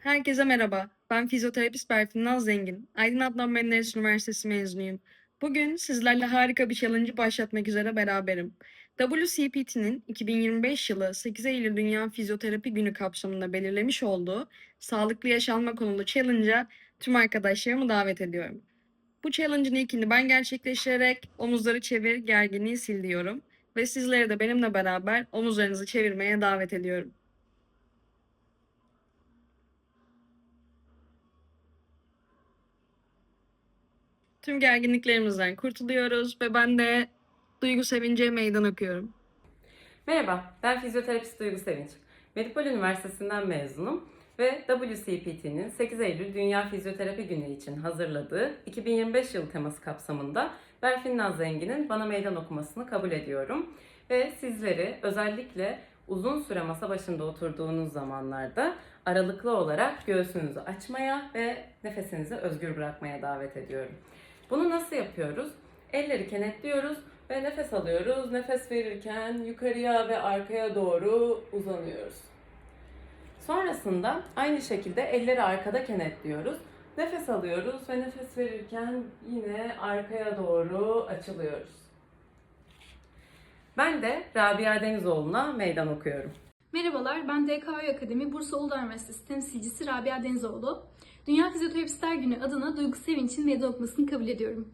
Herkese merhaba. Ben fizyoterapist Berfin Zengin. Aydın Adnan Menderes Üniversitesi mezunuyum. Bugün sizlerle harika bir challenge'ı başlatmak üzere beraberim. WCPT'nin 2025 yılı 8 Eylül Dünya Fizyoterapi Günü kapsamında belirlemiş olduğu sağlıklı yaşanma konulu challenge'a tüm arkadaşlarımı davet ediyorum. Bu challenge'ın ilkini ben gerçekleştirerek omuzları çevir, gerginliği sil diyorum. Ve sizleri de benimle beraber omuzlarınızı çevirmeye davet ediyorum. Tüm gerginliklerimizden kurtuluyoruz ve ben de duygu sevince meydan okuyorum. Merhaba, ben fizyoterapist Duygu Sevinç. Medipol Üniversitesi'nden mezunum ve WCPT'nin 8 Eylül Dünya Fizyoterapi Günü için hazırladığı 2025 yılı teması kapsamında Berfin Naz Zengin'in bana meydan okumasını kabul ediyorum. Ve sizleri özellikle uzun süre masa başında oturduğunuz zamanlarda aralıklı olarak göğsünüzü açmaya ve nefesinizi özgür bırakmaya davet ediyorum. Bunu nasıl yapıyoruz? Elleri kenetliyoruz ve nefes alıyoruz. Nefes verirken yukarıya ve arkaya doğru uzanıyoruz. Sonrasında aynı şekilde elleri arkada kenetliyoruz. Nefes alıyoruz ve nefes verirken yine arkaya doğru açılıyoruz. Ben de Rabia Denizoğlu'na meydan okuyorum. Merhabalar, ben DKÜ Akademi Bursa Uludağ Üniversitesi temsilcisi Rabia Denizoğlu. Dünya Fizyoterapistler Günü adına Duygu Sevinç'in meydan okumasını kabul ediyorum.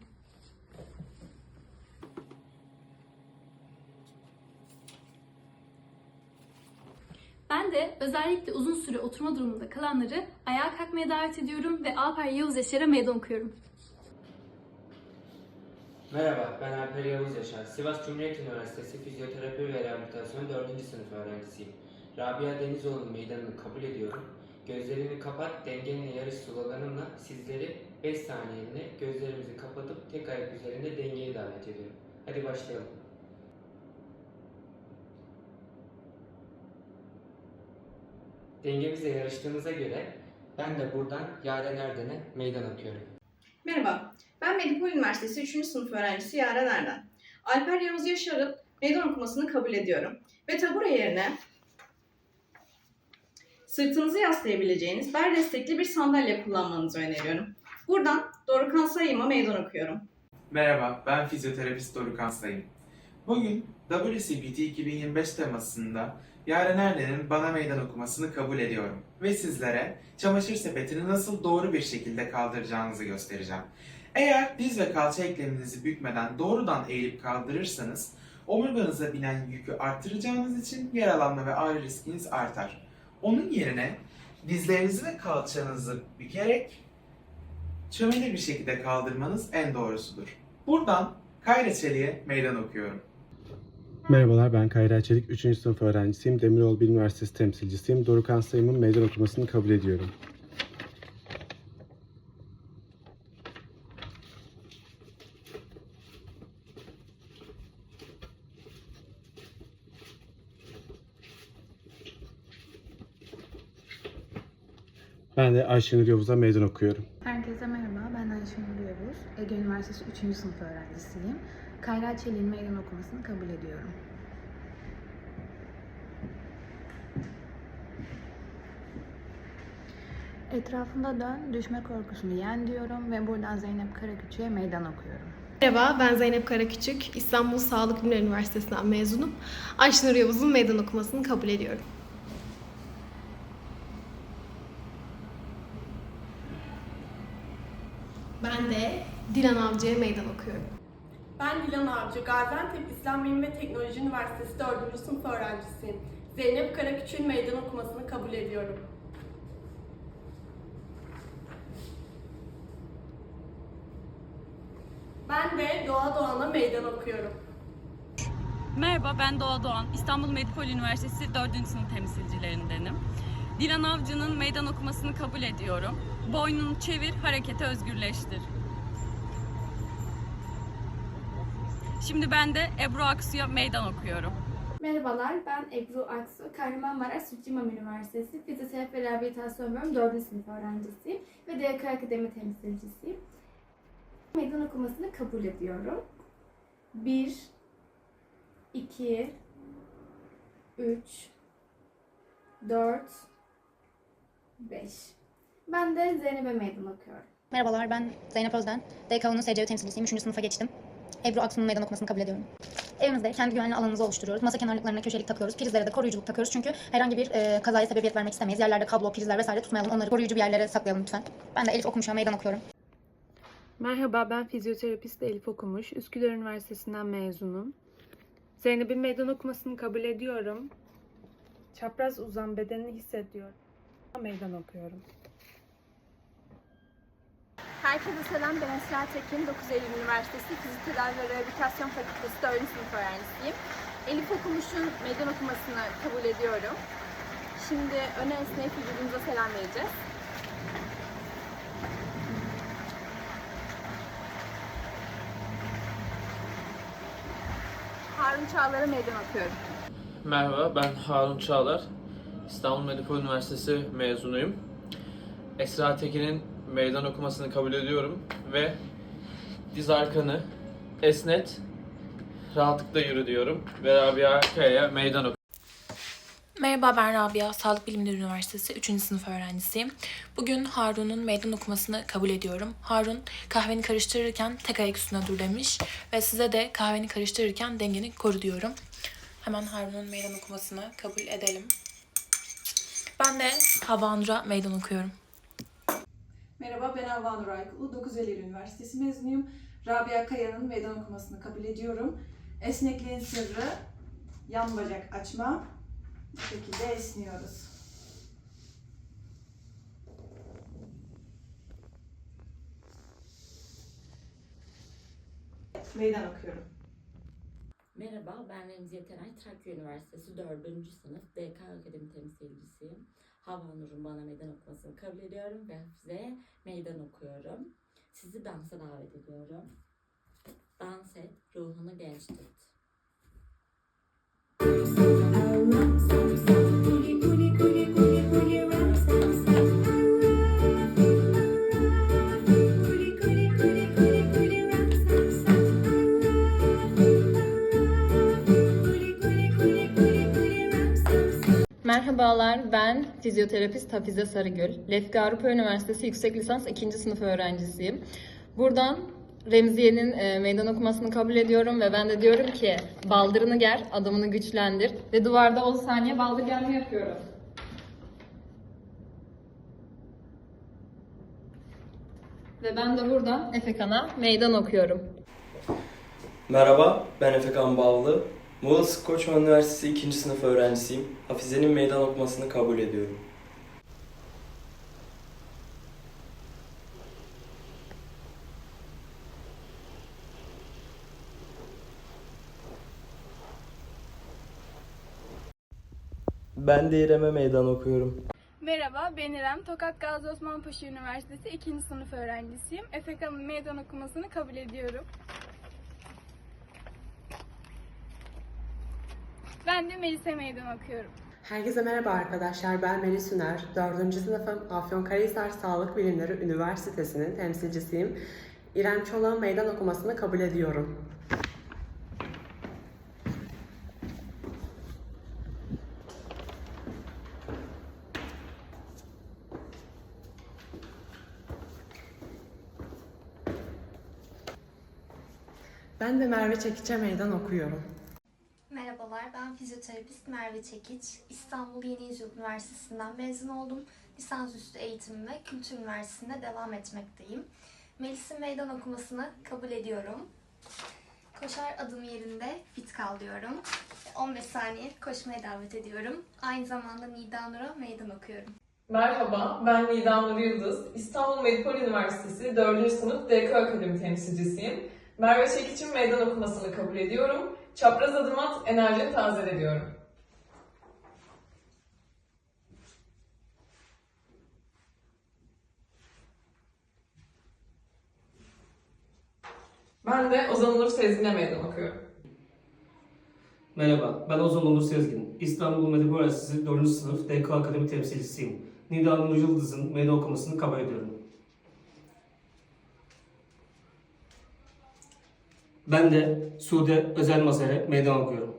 Ben de özellikle uzun süre oturma durumunda kalanları ayağa kalkmaya davet ediyorum ve Alper Yavuz Yaşar'a meydan okuyorum. Merhaba, ben Alper Yavuz Yaşar. Sivas Cumhuriyet Üniversitesi Fizyoterapi ve Rehabilitasyon 4. sınıf öğrencisiyim. Rabia Denizoğlu'nun meydanını kabul ediyorum. Gözlerini kapat, dengenle yarış sloganımla sizleri 5 saniyeliğine gözlerimizi kapatıp tek ayak üzerinde dengeye davet ediyorum. Hadi başlayalım. Dengemizle yarıştığımıza göre ben de buradan Yaren Erden'e meydan okuyorum. Merhaba, ben Medipol Üniversitesi 3. sınıf öğrencisi Yaren Erden. Alper Yavuz Yaşar'ın meydan okumasını kabul ediyorum. Ve tabure yerine sırtınızı yaslayabileceğiniz bel destekli bir sandalye kullanmanızı öneriyorum. Buradan Dorukhan Sayım'a meydan okuyorum. Merhaba, ben fizyoterapist Doruk Sayın. Bugün WCPT 2025 temasında Yaren Erden'in bana meydan okumasını kabul ediyorum. Ve sizlere çamaşır sepetini nasıl doğru bir şekilde kaldıracağınızı göstereceğim. Eğer diz ve kalça ekleminizi bükmeden doğrudan eğilip kaldırırsanız omurganıza binen yükü arttıracağınız için yaralanma ve ağrı riskiniz artar. Onun yerine dizlerinizi ve kalçanızı bükerek çömeli bir şekilde kaldırmanız en doğrusudur. Buradan Kayra Çelik'e meydan okuyorum. Merhabalar ben Kayra Çelik, 3. sınıf öğrencisiyim. Demiroğlu Bilim Üniversitesi temsilcisiyim. Dorukan Sayım'ın meydan okumasını kabul ediyorum. De Ayşenur Yavuz'a meydan okuyorum. Herkese merhaba, ben Ayşenur Yavuz. Ege Üniversitesi 3. sınıf öğrencisiyim. Kayra Çelik'in meydan okumasını kabul ediyorum. Etrafında dön, düşme korkusunu yen diyorum ve buradan Zeynep Karaküçü'ye meydan okuyorum. Merhaba, ben Zeynep Karaküçük. İstanbul Sağlık Bilimleri Üniversitesi'nden mezunum. Ayşenur Yavuz'un meydan okumasını kabul ediyorum. Ben de Dilan Avcı'ya meydan okuyorum. Ben Dilan Avcı, Gaziantep İslam Bilim ve Teknoloji Üniversitesi 4. sınıf öğrencisiyim. Zeynep Karaküçük'ün meydan okumasını kabul ediyorum. Ben de Doğa Doğan'a meydan okuyorum. Merhaba ben Doğa Doğan. İstanbul Medipol Üniversitesi 4. sınıf temsilcilerindenim. Dilan Avcı'nın meydan okumasını kabul ediyorum. Boynunu çevir, hareketi özgürleştir. Şimdi ben de Ebru Aksu'ya meydan okuyorum. Merhabalar, ben Ebru Aksu. Kahramanmaraş Sütçü İmam Üniversitesi ve Rehabilitasyon Bölümü 4. sınıf öğrencisiyim ve DK Akademi temsilcisiyim. Meydan okumasını kabul ediyorum. 1 2 3 4 5. Ben de Zeynep'e meydan okuyorum. Merhabalar ben Zeynep Özden. DKU'nun SCV temsilcisiyim. 3. sınıfa geçtim. Ebru Aksu'nun meydan okumasını kabul ediyorum. Evimizde kendi güvenli alanımızı oluşturuyoruz. Masa kenarlıklarına köşelik takıyoruz. Prizlere de koruyuculuk takıyoruz. Çünkü herhangi bir e, kazaya sebebiyet vermek istemeyiz. Yerlerde kablo, prizler vesaire tutmayalım. Onları koruyucu bir yerlere saklayalım lütfen. Ben de Elif Okumuş'a meydan okuyorum. Merhaba, ben fizyoterapist Elif Okumuş. Üsküdar Üniversitesi'nden mezunum. Zeynep'in meydan okumasını kabul ediyorum. Çapraz uzan bedenini hissediyorum. Meydan okuyorum. Herkese selam. Ben Esra Tekin. 9 Eylül Üniversitesi Fizik Tedavi ve Rehabilitasyon Fakültesi 4. sınıf öğrencisiyim. Elif Okumuş'un meydan okumasını kabul ediyorum. Şimdi öne esneyip vücudumuza selam vereceğiz. Harun Çağlar'a meydan okuyorum. Merhaba, ben Harun Çağlar. İstanbul Medipol Üniversitesi mezunuyum. Esra Tekin'in meydan okumasını kabul ediyorum ve diz arkanı esnet, rahatlıkla yürü diyorum ve Rabia Kaya'ya meydan okuyorum. Merhaba ben Rabia, Sağlık Bilimleri Üniversitesi 3. sınıf öğrencisiyim. Bugün Harun'un meydan okumasını kabul ediyorum. Harun kahveni karıştırırken tek ayak üstüne dur demiş ve size de kahveni karıştırırken dengeni koru diyorum. Hemen Harun'un meydan okumasını kabul edelim. Ben de Hava Nur'a meydan okuyorum. Merhaba ben Havva Nur Aykulu. 9 Eylül Üniversitesi mezunuyum. Rabia Kaya'nın meydan okumasını kabul ediyorum. Esnekliğin sırrı yan bacak açma. Bu şekilde esniyoruz. Meydan okuyorum. Merhaba, ben Remzi Yetenay, Trakya Üniversitesi 4. sınıf DK Akademi temsilcisiyim. Hava Nur'un bana meydan okumasını kabul ediyorum ve Hafize'ye meydan okuyorum. Sizi dansa davet ediyorum. Dans et, ruhunu genç tut. Merhabalar, ben fizyoterapist Hafize Sarıgül. Lefke Avrupa Üniversitesi Yüksek Lisans 2. sınıf öğrencisiyim. Buradan Remziye'nin e, meydan okumasını kabul ediyorum ve ben de diyorum ki baldırını ger, adımını güçlendir ve duvarda 10 saniye baldır germe yapıyoruz. Ve ben de buradan Efekan'a meydan okuyorum. Merhaba, ben Efekan Bağlı. Muğla Koçman Üniversitesi 2. sınıf öğrencisiyim. Hafize'nin meydan okumasını kabul ediyorum. Ben de İrem'e meydan okuyorum. Merhaba, ben İrem. Tokat Gazi Osman Paşa Üniversitesi 2. sınıf öğrencisiyim. Efekan'ın meydan okumasını kabul ediyorum. Ben de Melis'e meydan okuyorum. Herkese merhaba arkadaşlar. Ben Melis Üner. 4. sınıfım Afyonkarahisar Sağlık Bilimleri Üniversitesi'nin temsilcisiyim. İrem Çolak'ın meydan okumasını kabul ediyorum. Ben de Merve Çekiç'e meydan okuyorum. Ben fizyoterapist Merve Çekiç. İstanbul Yeni Yüzyıl Üniversitesi'nden mezun oldum. Lisansüstü eğitimime Kültür Üniversitesi'nde devam etmekteyim. Melis'in meydan okumasını kabul ediyorum. Koşar adım yerinde fit kal diyorum. 15 saniye koşmaya davet ediyorum. Aynı zamanda Nida Nur'a meydan okuyorum. Merhaba, ben Nida Nur Yıldız. İstanbul Medipol Üniversitesi 4. sınıf DK Akademi temsilcisiyim. Merve Çekiç'in meydan okumasını kabul ediyorum. Çapraz adım at, enerjini tazele diyorum. Ben de Ozan Onur Sezgin'e meydan okuyorum. Merhaba, ben Ozan Onur Sezgin. İstanbul Medipol Üniversitesi 4. sınıf DK Akademi temsilcisiyim. Nida Nur Yıldız'ın meydan okumasını kabul ediyorum. Ben de Sude Özel Maser'e meydan okuyorum.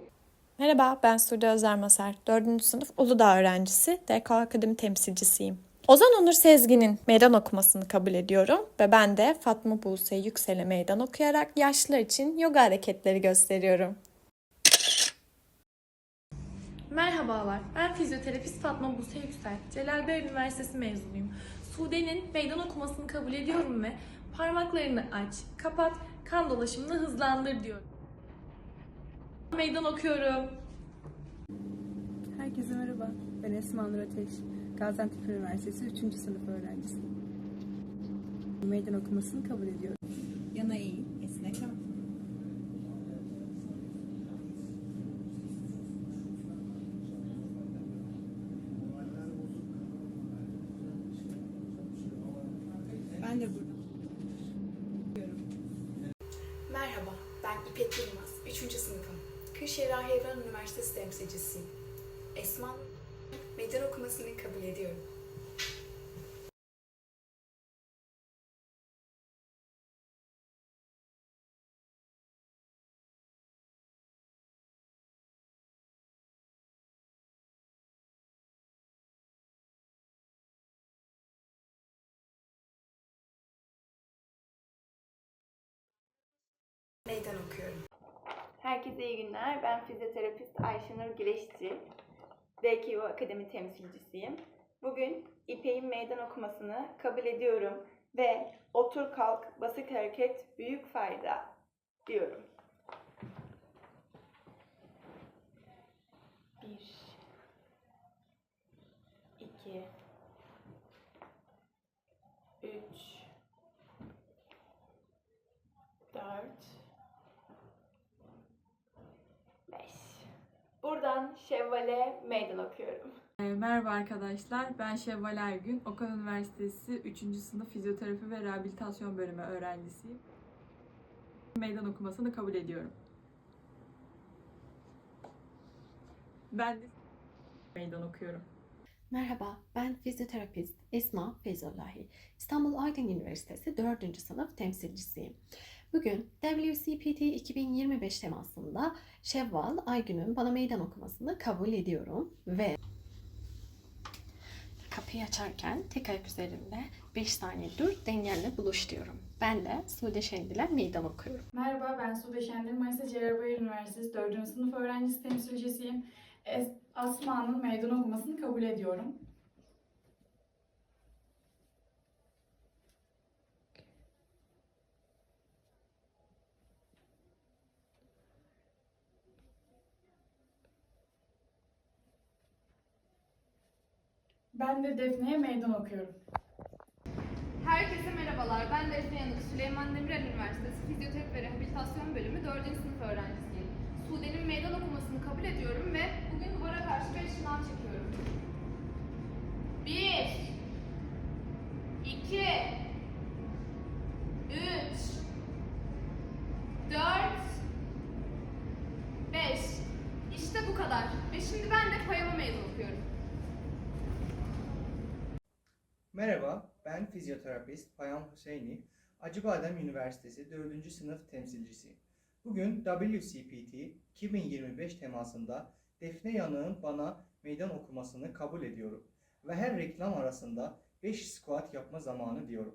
Merhaba, ben Sude Özer Maser. 4. sınıf Uludağ öğrencisi, DK Akademi temsilcisiyim. Ozan Onur Sezgin'in meydan okumasını kabul ediyorum ve ben de Fatma Buse Yüksel'e meydan okuyarak yaşlılar için yoga hareketleri gösteriyorum. Merhabalar, ben fizyoterapist Fatma Buse Yüksel. Celal Bey Üniversitesi mezunuyum. Sude'nin meydan okumasını kabul ediyorum ve parmaklarını aç, kapat, kan dolaşımını hızlandır diyorum. Meydan okuyorum. Herkese merhaba. Ben Esma Nur Ateş. Gaziantep Üniversitesi 3. sınıf öğrencisiyim. Meydan okumasını kabul ediyorum. Yana eğil, esnek al. Ben de burada. Merhaba, ben İpek Yılmaz, 3. sınıfım. Kırşehir Ahevran Üniversitesi temsilcisiyim. Esma meydan okumasını kabul ediyorum. Herkese iyi günler. Ben fizyoterapist Ayşenur Güleşçi. DKU Akademi temsilcisiyim. Bugün İpek'in meydan okumasını kabul ediyorum ve otur kalk basit hareket büyük fayda diyorum. Buradan Şevval'e meydan okuyorum. Ee, Merhaba arkadaşlar, ben Şevval Ergün. Okan Üniversitesi 3. sınıf fizyoterapi ve rehabilitasyon bölümü öğrencisiyim. Meydan okumasını kabul ediyorum. Ben de meydan okuyorum. Merhaba, ben fizyoterapist Esma Feyzullahi. İstanbul Aydın Üniversitesi 4. sınıf temsilcisiyim. Bugün WCPT 2025 temasında Şevval Aygün'ün bana meydan okumasını kabul ediyorum ve kapıyı açarken tek ayak üzerinde 5 saniye dur dengenle buluş diyorum. Ben de Sude Şendil'e meydan okuyorum. Merhaba ben Sude Şendil, Mayıs Cerrahpaşa Üniversitesi 4. sınıf öğrencisi temsilcisiyim. Asma'nın meydan okumasını kabul ediyorum. Ben de Defne'ye meydan okuyorum. Herkese merhabalar. Ben Defne Yanık, Süleyman Demirel Üniversitesi Fizyoterapi ve Rehabilitasyon Bölümü 4. sınıf öğrencisiyim. Sude'nin meydan okumasını kabul ediyorum ve bugün duvara karşı bir şınav çekiyorum. 1 2 3 4 5 İşte bu kadar. Ve şimdi ben de payama meydan okuyorum. Merhaba, ben fizyoterapist Payam Hüseyini, Acıbadem Üniversitesi 4. sınıf temsilcisiyim. Bugün WCPT 2025 temasında Defne Yanık'ın bana meydan okumasını kabul ediyorum ve her reklam arasında 5 squat yapma zamanı diyorum.